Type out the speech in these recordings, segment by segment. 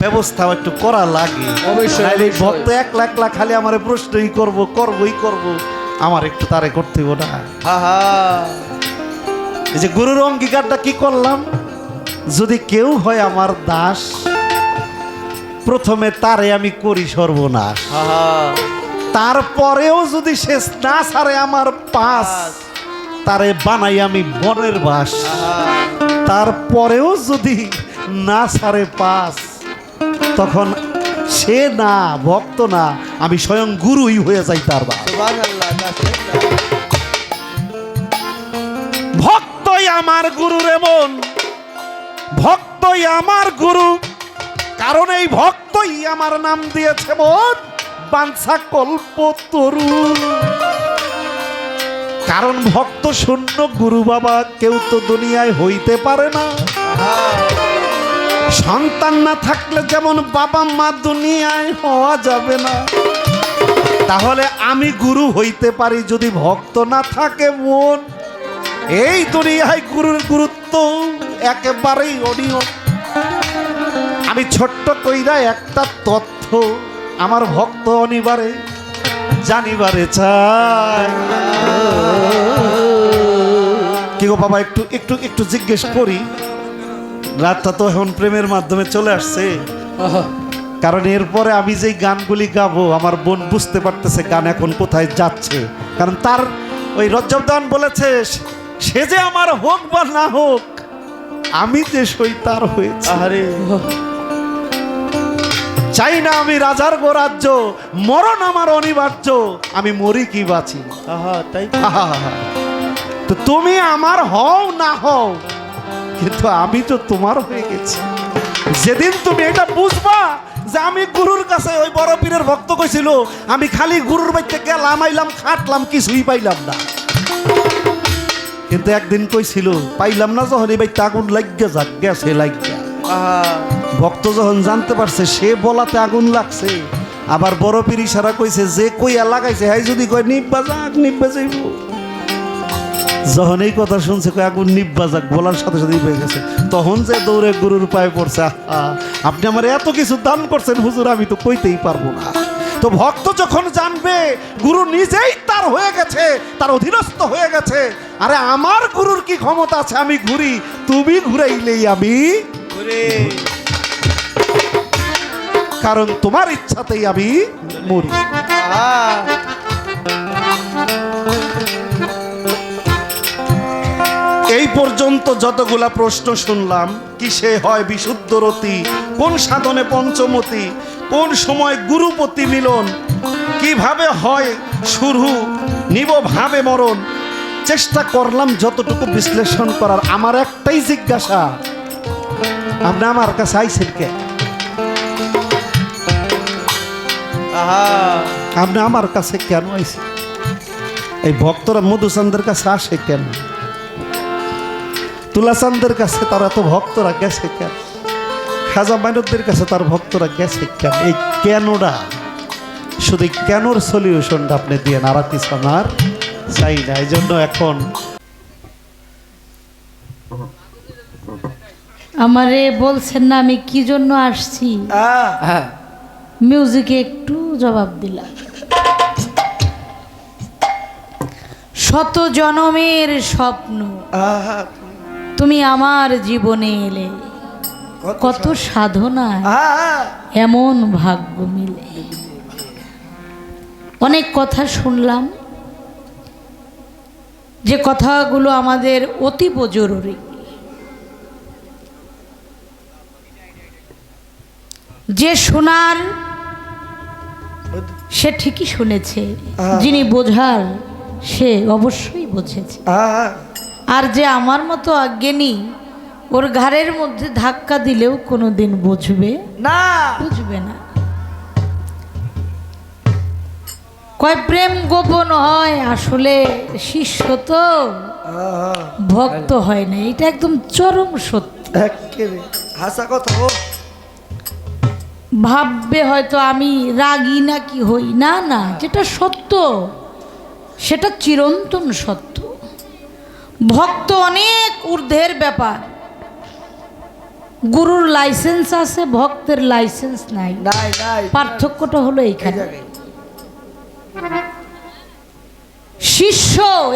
ব্যবস্থাও একটু করা লাগে। অবশ্যই। ভক্ত এক লাখ লাখ খালি আমার প্রশ্নই করব করবই করব। আমার একটু তারে করতে হইব না। এই যে গুরুর অঙ্গীকারটা কি করলাম? যদি কেউ হয় আমার দাস প্রথমে তারে আমি করি সর্বনাশ। তারপরেও যদি শেষ না সারে আমার পাস তারে বানাই আমি বনের বাস। তারপরেও যদি না সারে পাস তখন সে না ভক্ত না আমি স্বয়ং গুরুই হয়ে যাই তার ভক্তই আমার গুরু রে মন। ভক্তই আমার গুরু। কারণ এই ভক্তই আমার নাম দিয়েছে মন। বাঞ্ছা কল্প তরু। কারণ ভক্ত শূন্য গুরু বাবা কেউ তো দুনিয়ায় হইতে পারে না। সন্তান না থাকলে যেমন বাবা মা দুনিয়ায় হওয়া যাবে না। তাহলে আমি গুরু হইতে পারি যদি ভক্ত না থাকে মন। এই দুনিয়ায় গুরুর গুরুত্ব একেবারেই অনিয়ম। আমি ছোট্ট কইরা একটা তথ্য আমার ভক্ত অনিবারে, জানিবারে চায়। কি গো বাবা, একটু একটু একটু জিজ্ঞেস করি। রাতটা তো এখন প্রেমের মাধ্যমে চলে আসছে। কারণ এরপরে আমি যেই গানগুলি গাবো আমার বোন বুঝতে পারতেছে গান এখন কোথায় যাচ্ছে। কারণ তার ওই রজ্জবদান বলেছে সে যে আমার হোক বা না হোক আমি যে সই তার হয়েছে চাই না আমি রাজার গো রাজ্য মরণ আমার অনিবার্য আমি মরি কি বাঁচি? আহা তাই। তো তুমি আমার হও না হও কিন্তু আমি তো তোমার হয়ে গেছি। যেদিন তুমি এটা বুঝবা যে আমি গুরুর কাছে ওই বড় পীরের ভক্ত কইছিল, আমি খালি গুরুর বাড়িতে গেলাম, আইলাম, খাটলাম, কিছুই পাইলাম না। কিন্তু একদিন কইছিল, পাইলাম না যখন এই বাড়িতে আগুন লাগিয়ে যাক গেছে আহা ভক্ত যখন জানতে পারছে, সে বলাতে আগুন লাগছে। আবার বড় পীর ইশারা কইছে, যে কইয়া লাগাইছে, হাই যদি কয়, নিব্বা যাক, নিব্বা যাইব। যখন এই কথা শুনছে আগুন নিব্বা যাক বলার সাথে সাথে হয়ে গেছে। তখন যে দৌড়ে গুরুর পায়ে পড়ছে আপনি আমার এত কিছু দান করছেন হুজুর আমি তো কইতেই পারব না। তো ভক্ত যখন জানবে গুরু নিজেই তার হয়ে গেছে তার অধীনস্থ হয়ে গেছে আরে আমার গুরুর কি ক্ষমতা আছে? আমি ঘুরি তুমি ঘুরাইলেই আমি কারণ তোমার ইচ্ছাতেই আমি মরি। এই পর্যন্ত যতগুলা প্রশ্ন শুনলাম কিসে হয় বিশুদ্ধ রতি কোন সাধনে পঞ্চমতি কোন সময় গুরুপতি মিলন কীভাবে হয় শুরু নিব ভাবে মরণ চেষ্টা করলাম যতটুকু বিশ্লেষণ করার। আমার একটাই জিজ্ঞাসা আপনি আমার কাছে আইসেন কে? আপনি আমার কাছে কেন আইসেন এই ভক্তরা মধুচন্দ্রের কাছে আসে কেন? তুলাচান্দের কাছে তার এত ভক্তরা গেছে কেন? খাজা মাইনুদ্দের কাছে তার ভক্তরা গেছে কেন? এই কেনটা? শুধু এই কেনর সলিউশনটা আপনি দিয়ে নারা কিছু আমার চাই না এই জন্য এখন আমারে বলছেন না আমি কি জন্য আসছি? হ্যাঁ। মিউজিকে একটু জবাব দিলাম। শত জনমের স্বপ্ন। আহা। তুমি আমার জীবনে এলে। কত সাধনা এমন ভাগ্য মিলে। অনেক কথা শুনলাম যে কথাগুলো আমাদের অতীব জরুরি। যে শোনার সে ঠিকই শুনেছে যিনি বোঝার সে অবশ্যই বুঝেছে। আর যে আমার মতো অজ্ঞানী ওর ঘাড়ের মধ্যে ধাক্কা দিলেও কোনো দিন বুঝবে? না। বুঝবে না। কয় প্রেম গোপন হয় আসলে শিষ্য তো। ভক্ত হয় না। এটা একদম চরম সত্য। হাসা কথা ভাববে হয়তো আমি রাগী না কি হই। না না যেটা সত্য সেটা চিরন্তন সত্য। ভক্ত অনেক ঊর্ধ্বের ব্যাপার। গুরুর লাইসেন্স আছে ভক্তের লাইসেন্স নাই। পার্থক্যটা হলো এই এইখানে শিষ্য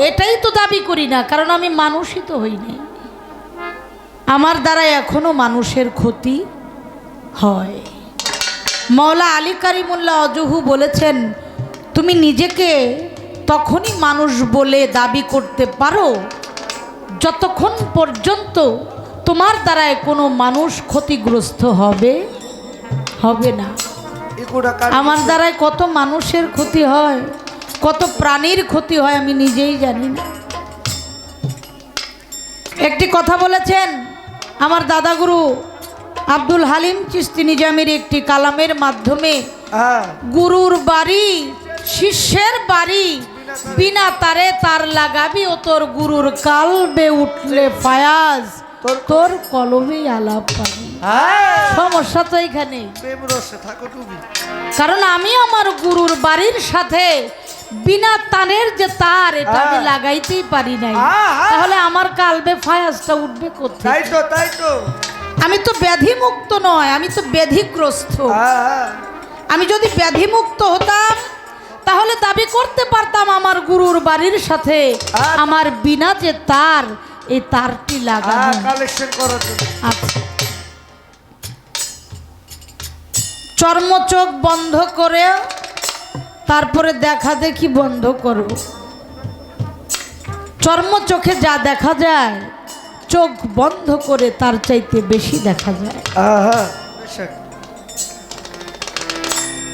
এটাই তো দাবি করি না কারণ আমি মানুষই তো হইনি আমার দ্বারা এখনও মানুষের ক্ষতি হয়। মৌলা আলী কারিমুল্লাহ অজহু বলেছেন তুমি নিজেকে তখনই মানুষ বলে দাবি করতে পারো যতক্ষণ পর্যন্ত তোমার দ্বারায় কোনো মানুষ ক্ষতিগ্রস্ত হবে হবে না। আমার দ্বারায় কত মানুষের ক্ষতি হয় কত প্রাণীর ক্ষতি হয় আমি নিজেই জানি না। একটি কথা বলেছেন আমার দাদাগুরু আব্দুল হালিম চিস্তি নিজামের একটি কালামের মাধ্যমে হ্যাঁ। গুরুর বাড়ি শিষ্যের বাড়ি বিনা তারে তার লাগাবি ও তোর গুরুর কালবে উঠলে ফায়াজ তোর- কলমে আলাপ পাবি। হ্যাঁ। সমস্যা তো তুমি। কারণ আমি আমার গুরুর বাড়ির সাথে বিনা তারের যে তার এটা আমি হ্যাঁ। লাগাইতেই পারি নাই। হ্যাঁ। তাহলে আমার কালবে ফায়াজটা উঠবে তাই কোথায় তো তাই তো। আমি তো ব্যাধি মুক্ত নয় আমি তো ব্যাধিগ্রস্ত। আমি যদি ব্যাধি মুক্ত হতাম তাহলে দাবি করতে পারতাম আমার গুরুর বাড়ির সাথে। হ্যাঁ। আমার বিনা যে তার এই তারটি লাগানো। আচ্ছা। চর্ম চোখ বন্ধ করে তারপরে দেখা দেখি বন্ধ করব। চর্ম চোখে যা দেখা যায় চোখ বন্ধ করে তার চাইতে বেশি দেখা যায়।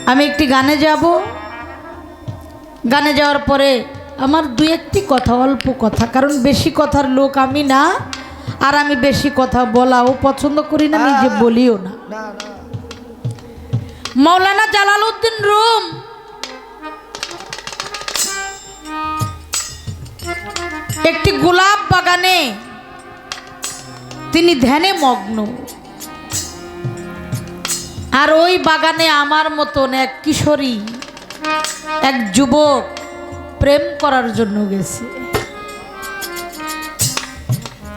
আমি একটি গানে যাব। গানে যাওয়ার পরে আমার দু একটি কথা অল্প কথা কারণ বেশি কথার লোক আমি না আর আমি বেশি কথা বলাও পছন্দ করি না নিজে বলিও না। মৌলানা জালালউদ্দিন রুম। একটি গোলাপ বাগানে তিনি ধ্যানে মগ্ন। আর ওই বাগানে আমার মতন এক কিশোরী এক যুবক প্রেম করার জন্য গেছে।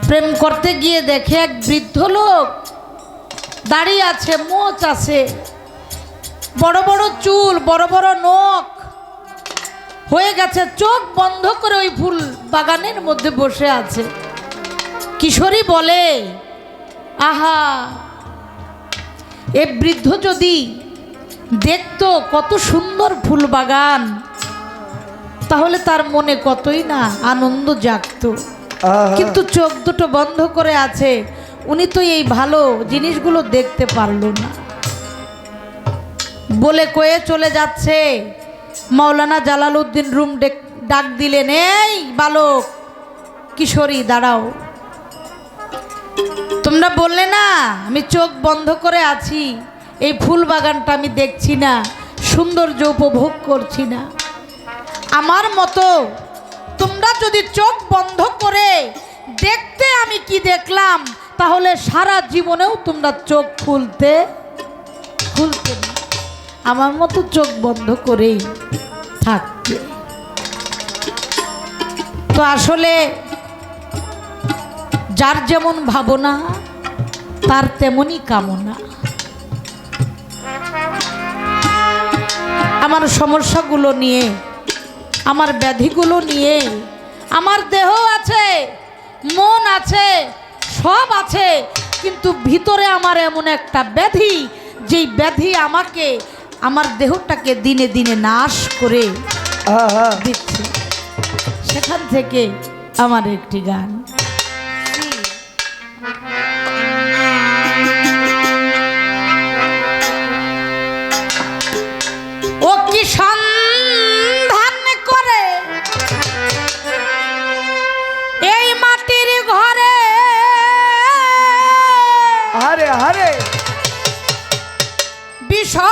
প্রেম করতে গিয়ে দেখে এক বৃদ্ধ লোক দাঁড়িয়ে আছে, মোচ আছে। বড় বড় চুল, বড় বড় নখ। হয়ে গেছে, চোখ বন্ধ করে ওই ফুল বাগানের মধ্যে বসে আছে। কিশোরী বলে, আহা, এ বৃদ্ধ যদি দেখতো কত সুন্দর ফুল বাগান। তাহলে তার মনে কতই না আনন্দ জাগতো। কিন্তু চোখ দুটো বন্ধ করে আছে। উনি তো এই ভালো জিনিসগুলো দেখতে পারল না। বলে কয়ে চলে যাচ্ছে। মাওলানা জালালউদ্দিন রুম ডেক- ডাক দিলেন এই বালক কিশোরী দাঁড়াও। তোমরা বললে না আমি চোখ বন্ধ করে আছি। এই ফুল বাগানটা আমি দেখছি না, সৌন্দর্য উপভোগ করছি না। আমার মতো তোমরা যদি চোখ বন্ধ করে দেখতে আমি কি দেখলাম, তাহলে সারা জীবনেও তোমরা চোখ খুলতে খুলতে। আমার মতো চোখ বন্ধ করেই থাকতে। তো আসলে যার যেমন ভাবনা, তার তেমনই কামনা। আমার সমস্যাগুলো নিয়ে আমার ব্যাধিগুলো নিয়ে আমার দেহ আছে মন আছে সব আছে কিন্তু ভিতরে আমার এমন একটা ব্যাধি যেই ব্যাধি আমাকে আমার দেহটাকে দিনে দিনে নাশ করে হ্যাঁ হ্যাঁ। দিচ্ছে। সেখান থেকে আমার একটি গান। সন্ধান করে। এই মাটির ঘরে আরে আরে বিষধর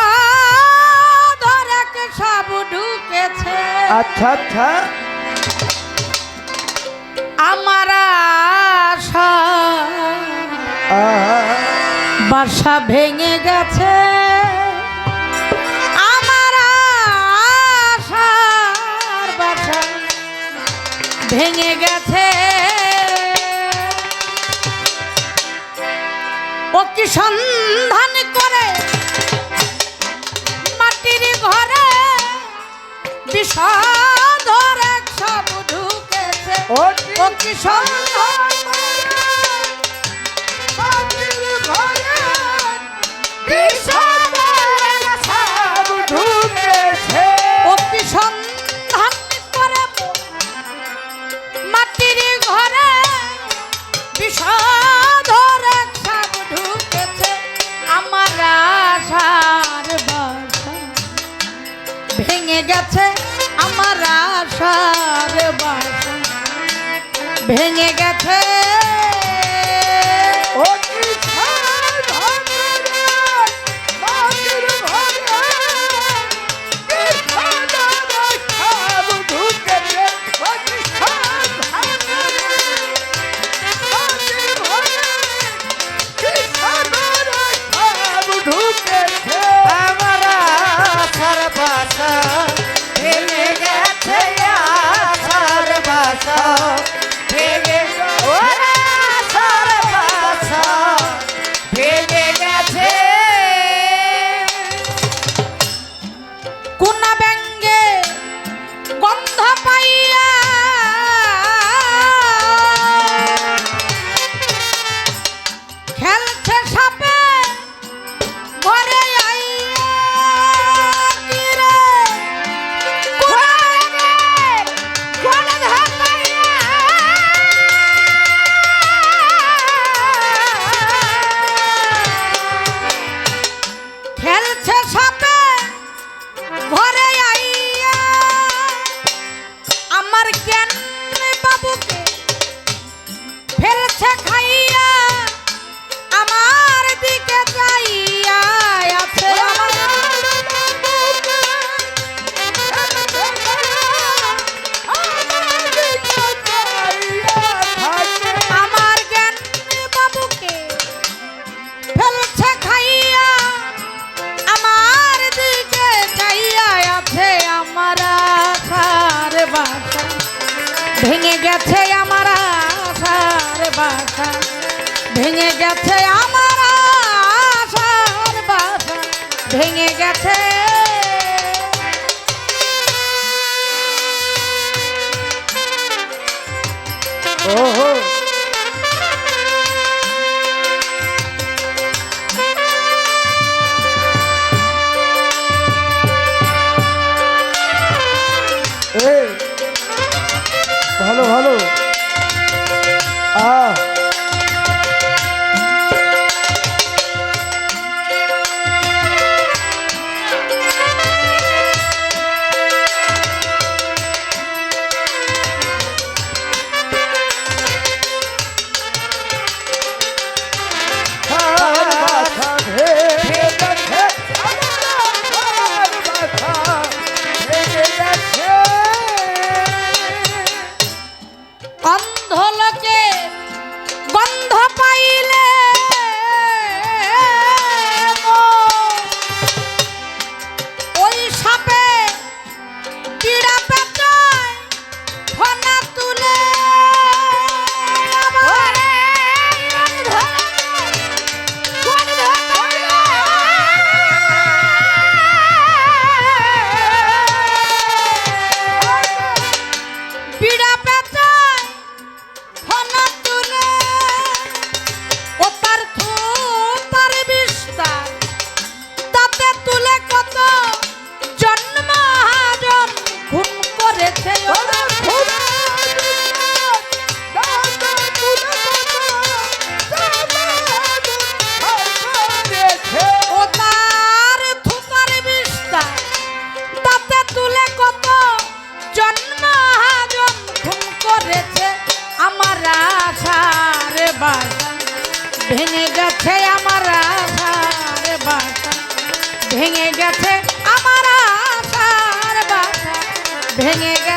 এক সাপ ঢুকেছে। আচ্ছা আচ্ছা। আমার আশা বাসা ভেঙে গেছে। ভেঙে গেছে। ও কি সন্ধান করে? মাটির ঘরে বিষাধর সব ঢুকেছে। সন্ধান বাসার বাসা ভেঙে গেছে Venga.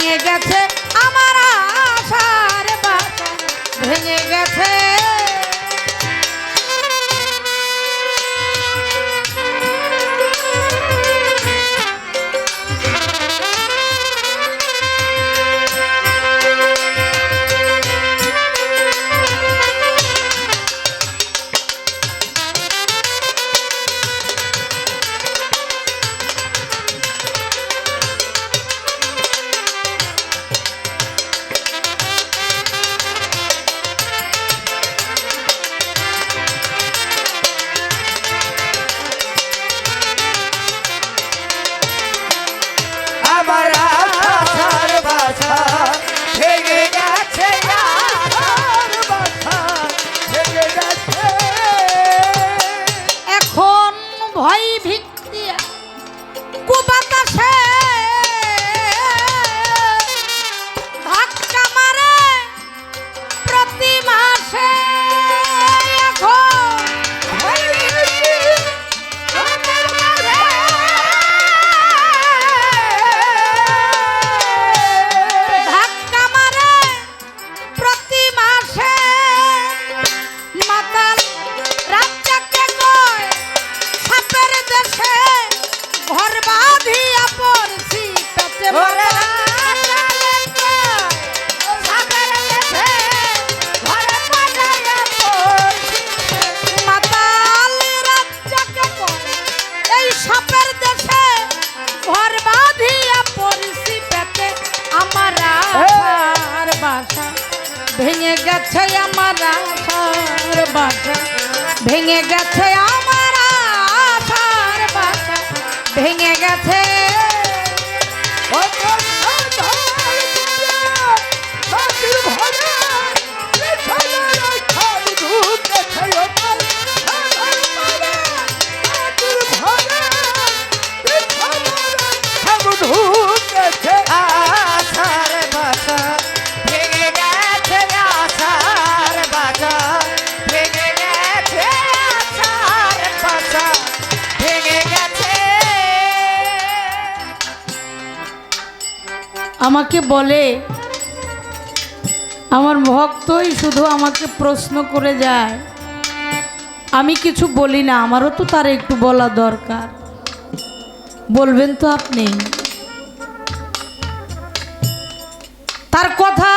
ভেঙে গেছে আমাকে বলে, আমার ভক্তই শুধু আমাকে প্রশ্ন করে যায়। আমি কিছু বলি না, আমারও তো তার একটু বলা দরকার। বলবেন তো আপনি। তার কথা,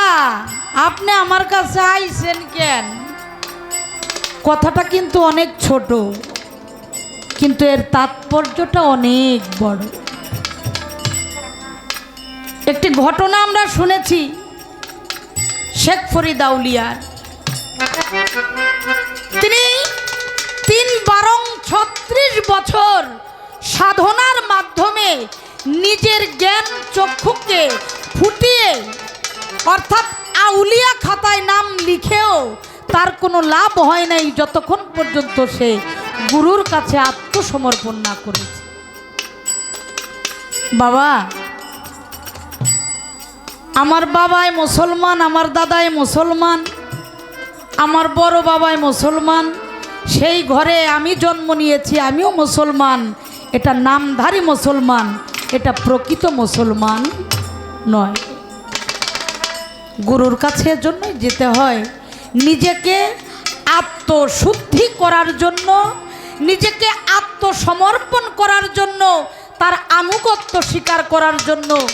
আপনি আমার কাছে আইছেন কেন? কথাটা কিন্তু অনেক ছোট, কিন্তু এর তাৎপর্যটা অনেক বড়। ঘটনা আমরা শুনেছি শেখ ফরিদ আউলিয়ার তিনি তিন বারং ছত্রিশ বছর সাধনার মাধ্যমে নিজের জ্ঞান চক্ষুকে ফুটিয়ে, অর্থাৎ আউলিয়া খাতায় নাম লিখেও তার কোনো লাভ হয় নাই যতক্ষণ পর্যন্ত সে গুরুর কাছে আত্মসমর্পণ না করেছে। বাবা আমার বাবাই মুসলমান, আমার দাদাই মুসলমান, আমার বড় বাবাই মুসলমান, সেই ঘরে আমি জন্ম নিয়েছি, আমিও মুসলমান। এটা নামধারী মুসলমান, এটা প্রকৃত মুসলমান নয়। গুরুর কাছে জন্যই যেতে হয়। নিজেকে আত্মশুদ্ধি করার জন্য, নিজেকে আত্মসমর্পণ করার জন্য, তার আনুগত্য স্বীকার করার জন্য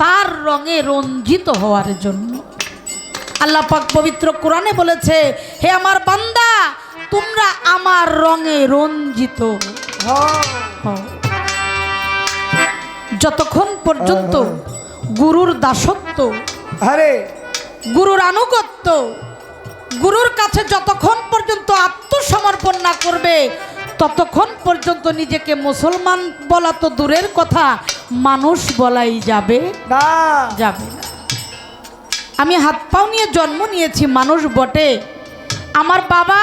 তার রঙে রঞ্জিত হওয়ার জন্য। আল্লাহ পাক পবিত্র কোরআনে বলেছে হে আমার বান্দা তোমরা আমার রঙে রঞ্জিত যতক্ষণ পর্যন্ত গুরুর দাসত্ব আরে গুরুর আনুগত্য গুরুর কাছে যতক্ষণ পর্যন্ত আত্মসমর্পণ না করবে ততক্ষণ পর্যন্ত নিজেকে মুসলমান বলা তো দূরের কথা মানুষ বলাই যাবে? না। যাবে না। আমি হাত পাও নিয়ে জন্ম নিয়েছি মানুষ বটে। আমার বাবা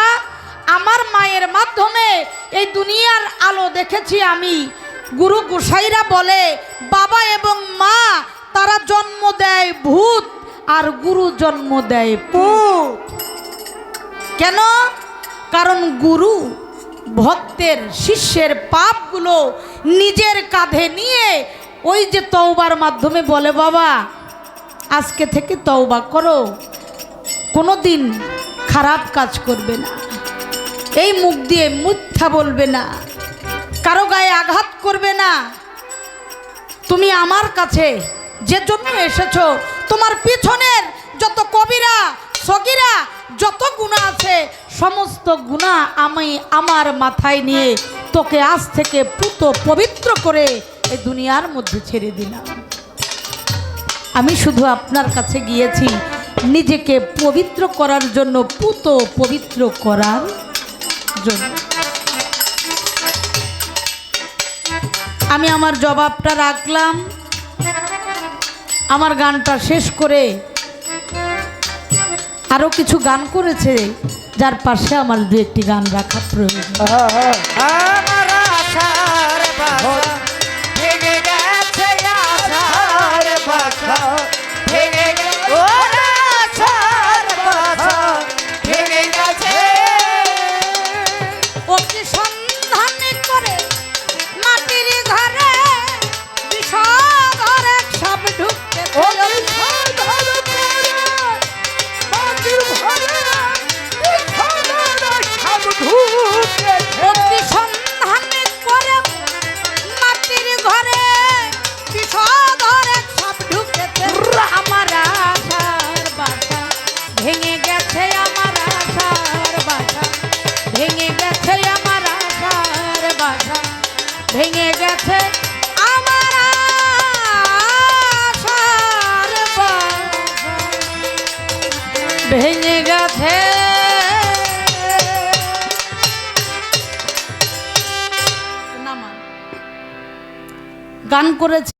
আমার মায়ের মাধ্যমে এই দুনিয়ার আলো দেখেছি আমি। গুরু গোসাইরা বলে বাবা এবং মা তারা জন্ম দেয় ভূত আর গুরু জন্ম দেয় পুত। কেন? কারণ গুরু ভক্তের শিষ্যের পাপগুলো নিজের কাঁধে নিয়ে ওই যে তওবার মাধ্যমে বলে, বাবা, আজকে থেকে তওবা করো। কোনো দিন খারাপ কাজ করবে না। এই মুখ দিয়ে মিথ্যা বলবে না। কারও গায়ে আঘাত করবে না। তুমি আমার কাছে যে জন্য এসেছ, তোমার পিছনের যত কবিরা, সগিরা, যত গুণা আছে, সমস্ত গুণা আমি আমার মাথায় নিয়ে তোকে আজ থেকে পুত পবিত্র করে এই দুনিয়ার মধ্যে ছেড়ে দিলাম। আমি শুধু আপনার কাছে গিয়েছি, নিজেকে পবিত্র করার জন্য, পুত পবিত্র করার জন্য। আমি আমার জবাবটা রাখলাম। আমার গানটা শেষ করে আরও কিছু গান করেছে, যার পাশে আমার দু একটি গান রাখা প্রয়োজন।